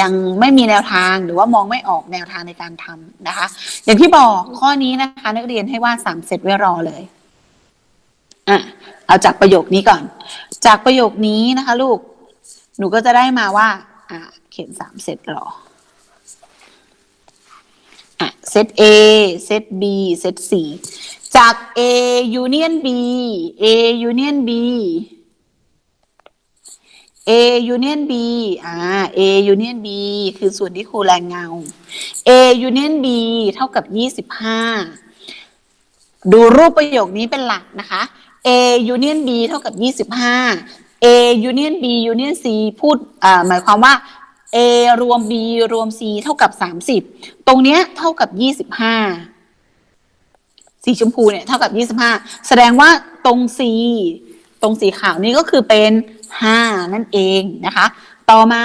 ยังไม่มีแนวทางหรือว่ามองไม่ออกแนวทางในการทำนะคะ อย่างที่บอกข้อนี้นะคะ นักเรียนให้วาดสามเซตไว้รอเลยอะเอาจากประโยคนี้ก่อน จากประโยคนี้นะคะ ลูก หนูก็จะได้มาว่า อะเขียนสามเซตรออะเซต A เซต B เซต C จาก A union B A union B A union B อ่า A union B คือส่วนที่ครูแรงเงา A union B เท่ากับ25ดูรูปประโยคนี้เป็นหลักนะคะ A union B เท่ากับ25 A union B union C พูดอ่าหมายความว่า A รวม B รวม C เท่ากับ30ตรงเนี้ยเท่ากับ25สีชมพูเนี่ยเท่ากับ25แสดงว่าตรง C ตรงสีขาวนี้ก็คือเป็น 5 นั่นเองนะคะ ต่อมา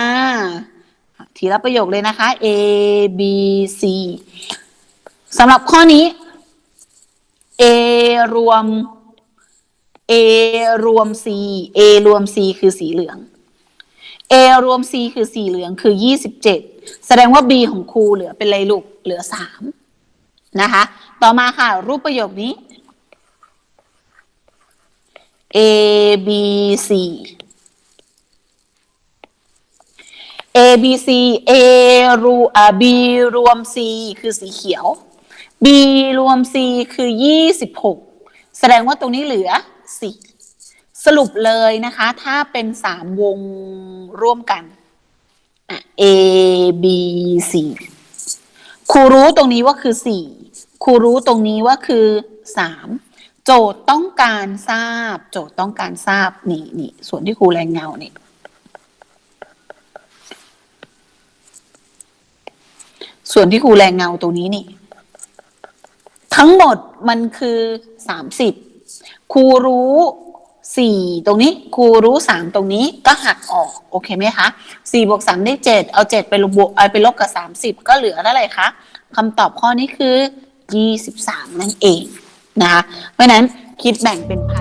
ทีละประโยคเลยนะคะ A B C สำหรับข้อนี้ A รวม A รวม C A รวม C คือสีเหลือง A รวม C คือสีเหลืองคือ 27 แสดงว่า B ของครูเหลือเป็นไรลูก เหลือ 3 นะคะ ต่อมาค่ะ รูปประโยคนี้ A B C A B C A รวอ่า B รวม C คือสีเขียว B รวม C คือ 26 แสดงว่าตรงนี้เหลือ 4 สรุปเลยนะคะ ถ้าเป็น 3 วงร่วมกันอะ A B C ครูรู้ตรงนี้ว่าคือ 4 ครูรู้ตรงนี้ว่าคือ 3 โจทย์ต้องการทราบ โจทย์ต้องการทราบ นี่นี่ส่วนที่ครูแรงเงาเนี่ย ส่วนที่ครูแรงเงาตรงนี้นี่ ทั้งหมดมันคือ30ครูรู้สี่ตรงนี้ครูรู้สามตรงนี้ก็หักออก โอเคไหมคะสี่บวกสามได้เจ็ดเอาเจ็ดไปลบบวกเอาไปลบกับสามสิบก็เหลือเท่าไหร่คะคำตอบข้อนี้คือยี่สิบสามนั่นเองนะคะเพราะฉะนั้นคิดแบ่งเป็นพัน